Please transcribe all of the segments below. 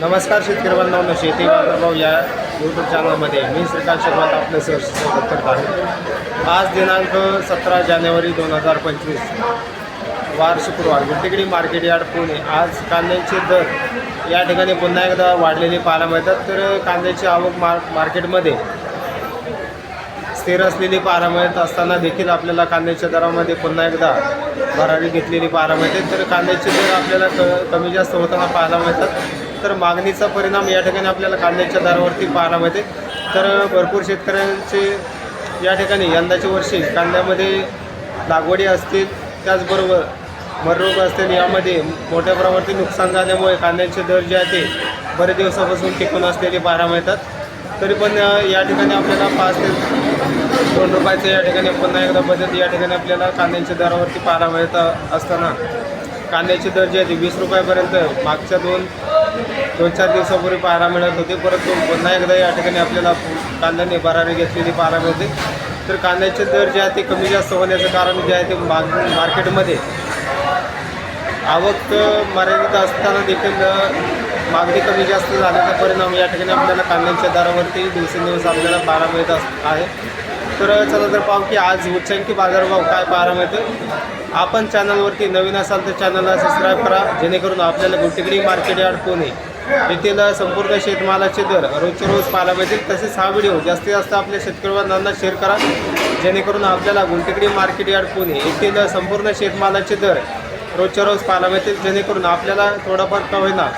नमस्कार शेतकरी बांधवांनो शेती बाजारभाव या यूट्यूब चॅनलमध्ये मी श्रीकांत शर्मा आपलं सर स्वागत करत आहे आज दिनांक सतरा जानेवारी दोन हजार पंचवीस वार शुक्रवार. Gultekdi market yard Pune. आज कांद्याचे दर या ठिकाणी पुन्हा एकदा वाढलेले पाहायला मिळतात. तर कांद्याची आवक मार मार्केटमध्ये स्थिर असलेली पाहायला मिळत असताना देखील आपल्याला कांद्याच्या दरामध्ये पुन्हा एकदा भरारी घेतलेली पाहायला मिळते. तर कांद्याचे दर आपल्याला क कमी जास्त होताना पाहायला मिळतात. तर मागणीचा परिणाम या ठिकाणी आपल्याला कांद्याच्या दरावरती पाहायला मिळते. तर भरपूर शेतकऱ्यांचे या ठिकाणी यंदाच्या वर्षी कांद्यामध्ये लागवडी असतील त्याचबरोबर मररोग असतील यामध्ये मोठ्या प्रमाणात नुकसान झाल्यामुळे कांद्याचे दर जे आहे ते बरेच दिवसापासून टिकून असलेले पाहायला मिळतात. तरी पण या ठिकाणी आपल्याला पाच ते दोन रुपयाचं या ठिकाणी पुन्हा एकदा बदल या ठिकाणी आपल्याला कांद्याच्या दरावरती पाहायला मिळत असताना कांद्याचे दर जे आहे ते वीस रुपयापर्यंत मागच्या दोन दोन चार दिवसापूर्वी पाहायला मिळत होते. परंतु पुन्हा एकदा या ठिकाणी आपल्याला कांद्याने भरारी घेतलेली पाहायला मिळते. तर कांद्याचे दर जे आहे ते कमी जास्त होण्याचं कारण जे आहे ते माग मार्केटमध्ये आवक मर्यादित असताना देखील मागणी कमी जास्त झाल्याचा परिणाम या ठिकाणी आपल्याला कांद्यांच्या दरावरती दिवसेंदिवस आपल्याला पाहायला मिळत अस आहे. तर चला तर पाहू की आज उच्चांकी बाजारभाव काय पाहायला मिळतं आपण चॅनलवरती नवीन असाल तर चॅनलला सबस्क्राईब करा. जेणेकरून आपल्याला गुटिकडी मार्केट यार्ड पुणे येथील संपूर्ण शेतमालाचे दर रोजचे रोज पाहायला मिळतील. तसेच हा व्हिडिओ जास्तीत जास्त आपल्या शेतकरी बांधवांना शेअर करा. जेणेकरून आपल्याला गुंटेकडी मार्केट यार्ड पुणे येथील संपूर्ण शेतमालाचे दर रोजच्या रोज पाहायला मिळतील. जेणेकरून आपल्याला थोडाफार का होईना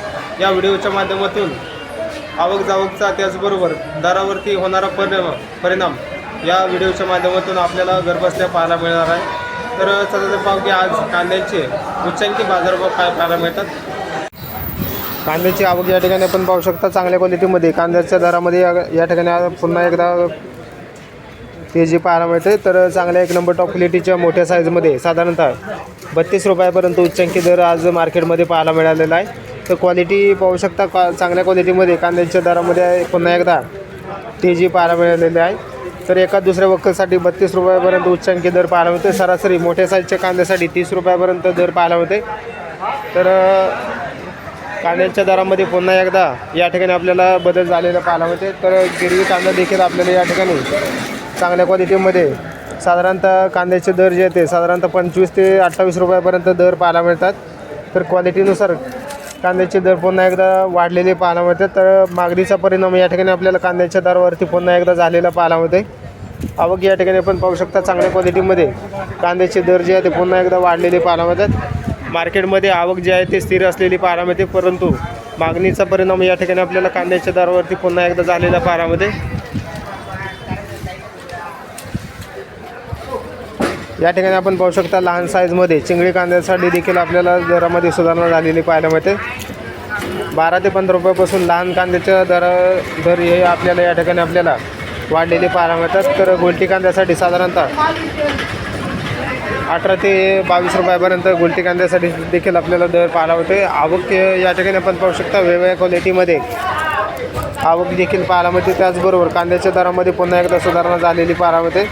या व्हिडिओच्या माध्यमातून आवक जावकचा त्याचबरोबर दरावरती होणारा परिणाम परिणाम या व्हिडिओच्या माध्यमातून आपल्याला घरबसल्या पाहायला मिळणार आहे. तर चला तर पाहू की आज कांद्याचे उच्चांकी बाजारभाव काय पाहायला मिळतात? कांद्याची आवक या ठिकाणी आपण पाहू शकता चांगल्या क्वालिटीमध्ये कांद्याच्या दरामध्ये या ठिकाणी पुन्हा एकदा तेजी पाहायला मिळते. तर चांगल्या एक नंबर टॉप क्वालिटीच्या मोठ्या साईजमध्ये साधारणतः बत्तीस रुपयापर्यंत उच्चांकी दर आज मार्केटमध्ये पाहायला मिळालेला आहे. तर क्वालिटी पाहू शकता का चांगल्या क्वालिटीमध्ये कांद्याच्या दरामध्ये पुन्हा एकदा तेजी पाहायला मिळालेली आहे. तर एका दुसऱ्या वक्कलसाठी बत्तीस रुपयापर्यंत उच्चांकी दर पाहायला मिळते. सरासरी मोठ्या साईजच्या कांद्यासाठी तीस रुपयापर्यंत दर पाहायला मिळते. तर कांद्याच्या दरामध्ये पुन्हा एकदा या ठिकाणी आपल्याला बदल झालेला पाहायला मिळते तर गिरवी कांदा देखील आपल्याला या ठिकाणी चांगल्या क्वालिटीमध्ये साधारणतः कांद्याचे दर जे ते साधारणतः पंचवीस ते अठ्ठावीस रुपयापर्यंत दर पाहायला मिळतात. तर क्वालिटीनुसार कांद्याचे दर पुन्हा एकदा वाढलेले पाहायला मिळतात तर मागणीचा परिणाम या ठिकाणी आपल्याला कांद्याच्या दरावरती पुन्हा एकदा झालेला पाहायला मिळते आवक या ठिकाणी आपण पाहू शकता चांगल्या क्वालिटीमध्ये कांद्याचे दर जे आहे ते पुन्हा एकदा वाढलेले पाहायला मिळतात. मार्केटमध्ये आवक जी आहे ते स्थिर असलेली पाहायला मिळते परंतु मागणीचा परिणाम या ठिकाणी आपल्याला कांद्याच्या दरावरती पुन्हा एकदा झालेला पारामध्ये या ठिकाणी आपण पाहू शकता लहान साईजमध्ये चिंगळी कांद्यासाठी देखील आपल्याला दरामध्ये सुधारणा झालेली पाहायला मिळते. बारा ते पंधरा रुपयापासून लहान कांद्याच्या दरा दर हे आपल्याला या ठिकाणी आपल्याला वाढलेले पाहायला मिळतात. तर गोलटी कांद्यासाठी साधारणतः अठरा ते बावीस रुपयापर्यंत गुलटी कांद्यासाठी देखील आपल्याला दर पाहायला होते आवक या ठिकाणी आपण पाहू शकता वेगवेगळ्या क्वालिटीमध्ये आवक देखील पाहायला मिळते. त्याचबरोबर कांद्याच्या दरामध्ये पुन्हा एकदा सुधारणा झालेली पाहायला मिळते.